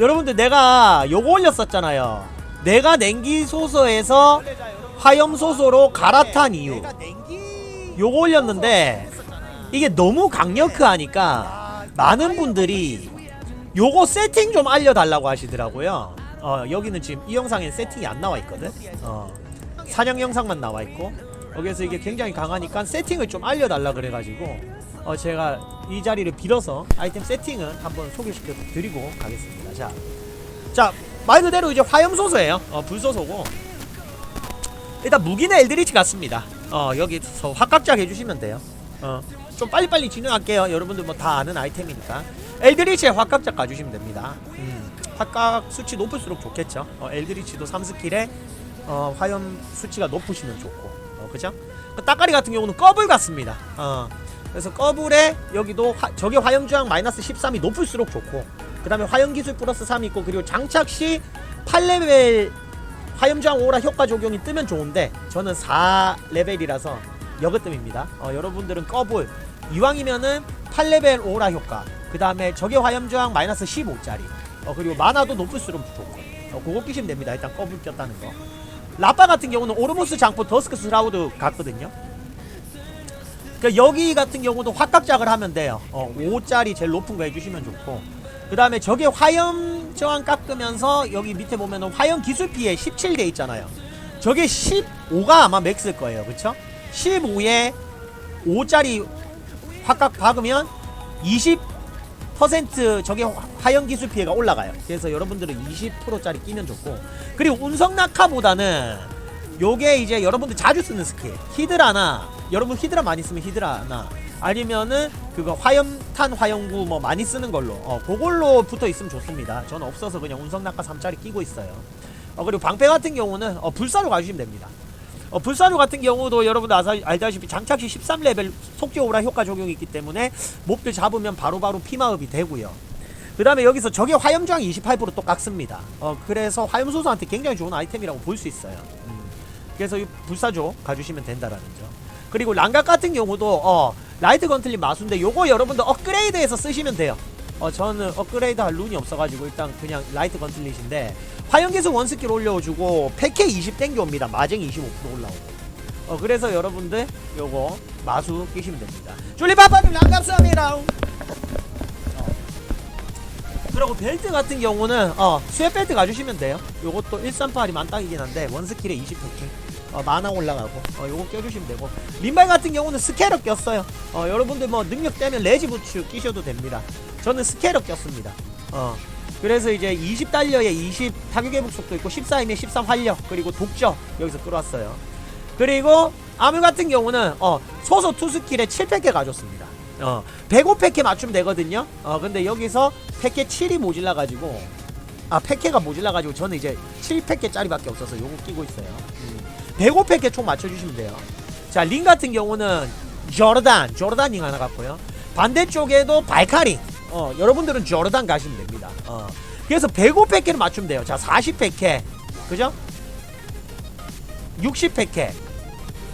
여러분들 내가 요거 올렸었잖아요. 내가 냉기 소서에서 화염 소서로 갈아탄 이유. 요거 올렸는데 이게 너무 강력하니까 많은 분들이 요거 세팅 좀 알려달라고 하시더라고요. 어 여기는 지금 이 영상에 세팅이 안 나와 있거든. 어 사냥 영상만 나와 있고 여기서 이게 굉장히 강하니까 세팅을 좀 알려달라 그래가지고 어 제가 이 자리를 빌어서 아이템 세팅은 한번 소개시켜 드리고 가겠습니다. 자, 자 말 그대로 이제 화염 소서예요. 어 불소서고 일단 무기는 엘드리치 같습니다. 어 여기서 확각작 해주시면 돼요. 어 좀 빨리빨리 진행할게요. 여러분들 뭐 다 아는 아이템이니까 엘드리치에 확각작 가주시면 됩니다. 음, 확각 수치 높을수록 좋겠죠. 어, 엘드리치도 3스킬에 어, 화염 수치가 높으시면 좋고, 어, 그죠? 그 따까리 같은 경우는 꺼불 같습니다. 어, 그래서 꺼불에 여기도 화, 저게 화염 저항 마이너스 13이 높을수록 좋고, 그 다음에 화염 기술 플러스 3이 있고, 그리고 장착 시 8레벨 화염 저항 오라 효과 적용이 뜨면 좋은데, 저는 4레벨이라서 여그뜸입니다. 어, 여러분들은 꺼불 이왕이면은 8레벨 오라 효과, 그 다음에 적의 화염 저항 마이너스 15짜리, 어, 그리고 만화도 높을수록 좋고, 어, 그거 끼시면 됩니다. 일단 꺼불 꼈다는 거. 라빠 같은 경우는 오르모스 장포 더스크 스라우드 같거든요. 그러니까 여기 같은 경우도 확각작을 하면 돼요. 어, 5짜리 제일 높은 거 해주시면 좋고. 그 다음에 저게 화염 저항 깎으면서 여기 밑에 보면은 화염 기술 피해 17 돼 있잖아요. 저게 15가 아마 맥스일 거예요. 그쵸? 15에 5짜리 확각 박으면 20% 저게 화- 화염 기술 피해가 올라가요. 그래서 여러분들은 20%짜리 끼면 좋고. 그리고 운석 낙하보다는 요게 이제 여러분들 자주 쓰는 스킬. 히드라나 여러분 히드라 많이 쓰면 히드라나 아니면은 그거 화염탄 화염구 뭐 많이 쓰는 걸로 어 그걸로 붙어 있으면 좋습니다. 저는 없어서 그냥 운석 낙하 3짜리 끼고 있어요. 어 그리고 방패 같은 경우는 어 불사로 가주시면 됩니다. 어, 불사조 같은 경우도 여러분들 아사, 알다시피 장착시 13레벨 속죄 오라 효과 적용이 있기 때문에 몹들 잡으면 바로바로 피마흡이 되고요. 그 다음에 여기서 적의 화염저항 28%또 깎습니다. 어, 그래서 화염소수한테 굉장히 좋은 아이템이라고 볼 수 있어요. 음. 그래서 이 불사조 가주시면 된다라는 점. 그리고 랑각 같은 경우도 어, 라이트 건틀린 마수인데 요거 여러분들 업그레이드해서 쓰시면 돼요. 어, 저는 업그레이드 할 룬이 없어가지고 일단 그냥 라이트 건틀릿인데 화염계속 원스킬 올려주고 패케 20 땡겨옵니다. 마쟁 25% 올라오고. 어, 그래서 여러분들 요거 마수 끼시면 됩니다. 줄리파파님 반갑습니다. 어. 그리고 벨트 같은 경우는 어, 수액 벨트 가주시면 돼요. 요것도 138이 만땅이긴 한데 원스킬에 20 패케. 어, 만화 올라가고. 어, 요거 껴주시면 되고. 린발 같은 경우는 스캐럽 꼈어요. 어, 여러분들 뭐 능력 되면 레지 부츠 끼셔도 됩니다. 저는 스캐럽 꼈습니다. 어, 그래서 이제 20 달려에 20 타격 회복 속도 있고 14임에 13 활력 그리고 독저 여기서 끌어왔어요. 그리고 아무 같은 경우는 어, 소소 투 스킬에 7팩에 가졌습니다. 어, 105팩에 맞추면 되거든요. 어, 근데 여기서 팩에 7이 모질라 가지고 아 팩해가 모질라 가지고 저는 이제 7팩에짜리밖에 없어서 요거 끼고 있어요. 음. 105팩에 총 맞춰주시면 돼요. 자, 링 같은 경우는 조르단, 조르단 링 하나 갖고요. 반대쪽에도 발카링. 어, 여러분들은 조르단 가시면 됩니다. 어. 그래서 105팩에를 맞추면 돼요. 자, 40팩에. 그죠? 60팩에.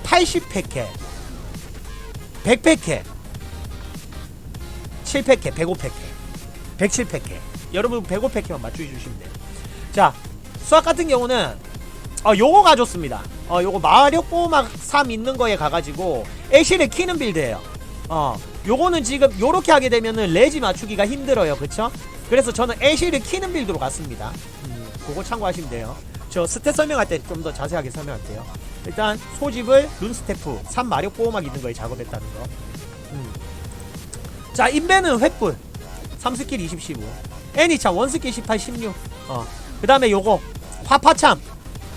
80팩에. 100팩에. 7팩에, 105팩에. 107팩에. 여러분 105팩에만 맞춰주시면 돼요. 자, 수학 같은 경우는 어, 요거 가졌습니다. 어, 요거 마력 보호막 3 있는 거에 가가지고 애쉬를 키는 빌드예요. 어, 요거는 지금 요렇게 하게 되면은 레지 맞추기가 힘들어요. 그쵸? 그래서 저는 애쉬를 키는 빌드로 갔습니다. 음, 그거 참고하시면 돼요. 저 스탯 설명할 때 좀 더 자세하게 설명할게요. 일단 소집을 룬 스태프 3 마력 보호막 있는 거에 작업했다는 거. 음. 자, 인베는 횃불 3스킬 20, 15. 애니차 원스킬 18, 16. 어. 그 다음에 요거 파파참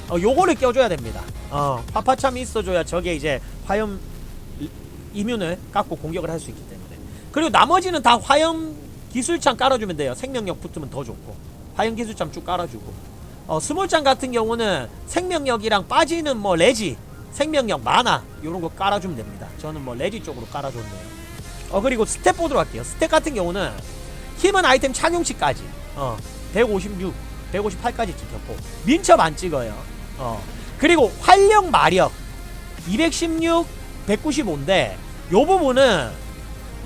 어, 요거를 껴줘야 됩니다. 어, 파파참이 있어줘야 저게 이제 화염 이- 이뮨을 깎고 공격을 할 수 있기 때문에. 그리고 나머지는 다 화염 기술창 깔아주면 돼요. 생명력 붙으면 더 좋고. 화염 기술창 쭉 깔아주고. 어, 스몰장 같은 경우는 생명력이랑 빠지는 뭐 레지, 생명력, 만화 요런 거 깔아주면 됩니다. 저는 뭐 레지 쪽으로 깔아줬네요. 어, 그리고 스텝 보도록 할게요. 스텝 같은 경우는 힘은 아이템 착용치까지 어, 156, 158까지 찍혔고 민첩 안 찍어요. 어. 그리고 활력 마력 216, 195인데 요 부분은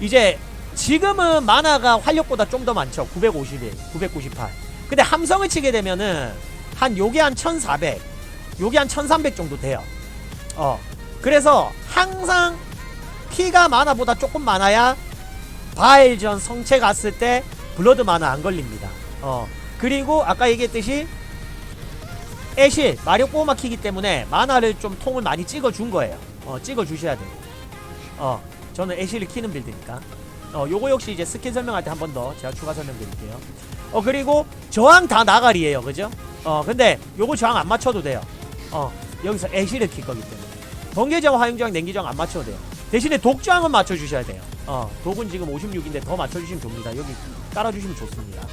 이제 지금은 만화가 활력보다 좀 더 많죠. 951, 998. 근데 함성을 치게 되면은 한 요게 한 1400, 요게 한 1300 정도 돼요. 어. 그래서 항상 피가 마나보다 조금 많아야 바일전 성체 갔을 때 블러드 마나 안 걸립니다. 어. 그리고 아까 얘기했듯이 애실 마력 보호막 키기 때문에 마나를 좀 통을 많이 찍어 준 거예요. 어, 찍어 주셔야 돼요. 어. 저는 애실을 키는 빌드니까. 어, 요거 역시 이제 스킬 설명할 때 한 번 더 제가 추가 설명 드릴게요. 어, 그리고 저항 다 나가리예요. 그죠? 어, 근데 요거 저항 안 맞춰도 돼요. 어, 여기서 애실을 킬 거기 때문에. 번개저항, 화용저항, 냉기저항 안 맞춰도 돼요. 대신에 독저항은 맞춰주셔야 돼요. 어, 독은 지금 56인데 더 맞춰주시면 좋습니다. 여기 깔아주시면 좋습니다.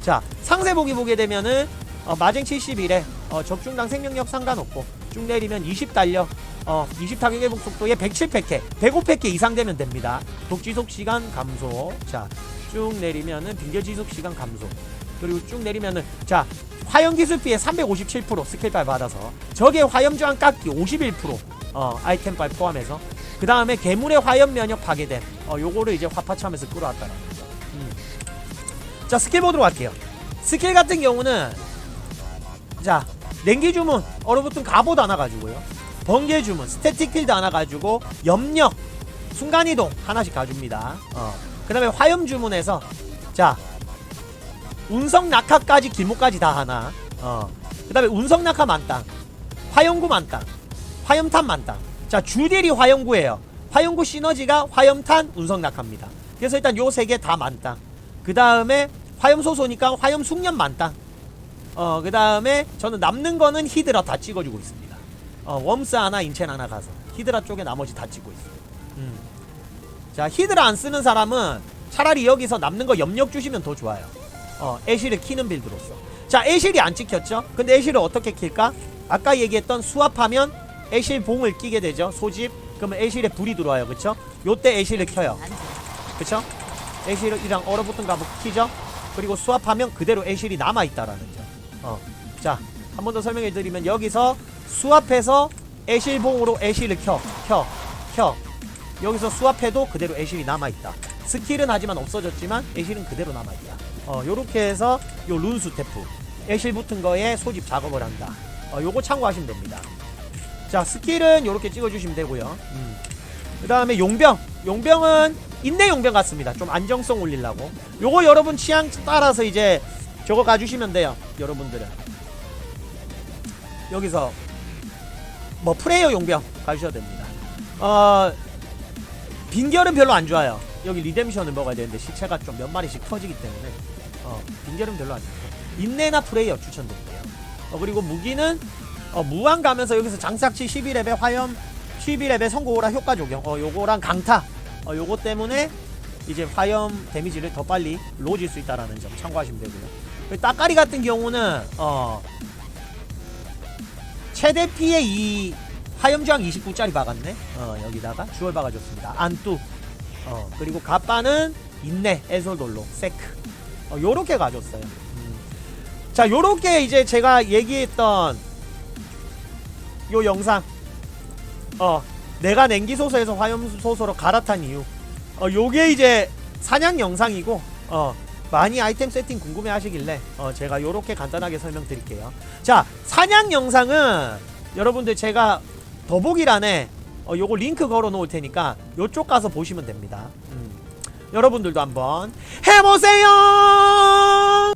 자, 상세 보기 보게 되면은 어, 마쟁 71에 어, 적중당 생명력 상관없고 쭉 내리면 20 달려 어, 20 타격 회복 속도에 107 팩해 105팩해 이상 되면 됩니다. 독지속 시간 감소. 자, 쭉 내리면은 빙결 지속 시간 감소. 그리고 쭉 내리면은 자, 화염 기술 피해 357% 스킬발 받아서 적의 화염 저항 깎기 51% 어, 아이템발 포함해서 그 다음에 괴물의 화염 면역 파괴됨. 어, 요거를 이제 화파참에서 끌어왔다는 거죠. 음. 자, 스킬 보도록 할게요. 스킬 같은 경우는 자, 냉기 주문 얼어붙은 갑옷 하나 가지고요. 번개 주문 스태틱 필드 하나 가지고 염력 순간 이동 하나씩 가줍니다. 어. 그 다음에 화염 주문에서 자 운석 낙하까지 길목까지 다 하나. 어. 그 다음에 운석 낙하 만땅, 화염구 만땅, 화염탄 만땅. 자 주딜이 화염구예요. 화염구 시너지가 화염탄, 운석 낙하입니다. 그래서 일단 요 세 개 다 만땅. 그 다음에 화염 소소니까 화염 숙련 만땅. 어, 그 다음에 저는 남는 거는 히드라 다 찍어주고 있습니다. 어, 웜스 하나, 인첸 하나 가서. 히드라 쪽에 나머지 다 찍고 있어요. 음. 자, 히드라 안 쓰는 사람은 차라리 여기서 남는 거 염력 주시면 더 좋아요. 어, 애쉬를 키는 빌드로서. 자, 애쉬이 안 찍혔죠? 근데 애쉬를 어떻게 킬까? 아까 얘기했던 수압하면 애쉬 봉을 끼게 되죠. 소집. 그러면 애쉬에 불이 들어와요. 그쵸? 요때 애쉬를 켜요. 그쵸? 애쉬이랑 얼어붙은 갑을 키죠? 그리고 수압하면 그대로 애쉬이 남아있다라는 점. 어. 자, 한 번 더 설명해 드리면 여기서 수압해서 애실봉으로 애실을 켜, 켜, 켜. 여기서 수압해도 그대로 애실이 남아있다. 스킬은 하지만 없어졌지만 애실은 그대로 남아있다. 어, 요렇게 해서 요 룬수 테프. 애실 붙은 거에 소집 작업을 한다. 어, 요거 참고하시면 됩니다. 자, 스킬은 요렇게 찍어주시면 되고요. 음. 그 다음에 용병. 용병은 인내 용병 같습니다. 좀 안정성 올리려고. 요거 여러분 취향 따라서 이제 저거 가주시면 돼요. 여러분들은. 여기서 뭐 프레이어 용병 가주셔도 됩니다. 어 빈결은 별로 안 좋아요. 여기 리뎀션을 먹어야 되는데 시체가 좀 몇 마리씩 터지기 때문에 어 빈결은 별로 안 좋고 인내나 프레이어 추천드릴게요. 어 그리고 무기는 어 무한 가면서 여기서 장착치 12렙의 화염 12렙의 성고오라 효과 적용 어 요거랑 강타 어 요거 때문에 이제 화염 데미지를 더 빨리 로질 수 있다라는 점 참고하시면 되고요. 따까리 같은 경우는 어 최대 피해 이 화염 저항 29짜리 박았네. 어 여기다가 주얼 박아줬습니다. 안뚜. 어 그리고 가빠는 인내 에솔돌로 세크. 어 요렇게 가졌어요. 음. 자 요렇게 이제 제가 얘기했던 요 영상. 어 내가 냉기 소소에서 화염 소소로 갈아탄 이유. 어 요게 이제 사냥 영상이고 어 많이 아이템 세팅 궁금해 하시길래 어 제가 요렇게 간단하게 설명드릴게요. 자, 사냥 영상은 여러분들 제가 더보기란에 어 요거 링크 걸어 놓을 테니까 요쪽 가서 보시면 됩니다. 음. 여러분들도 한번 해보세요!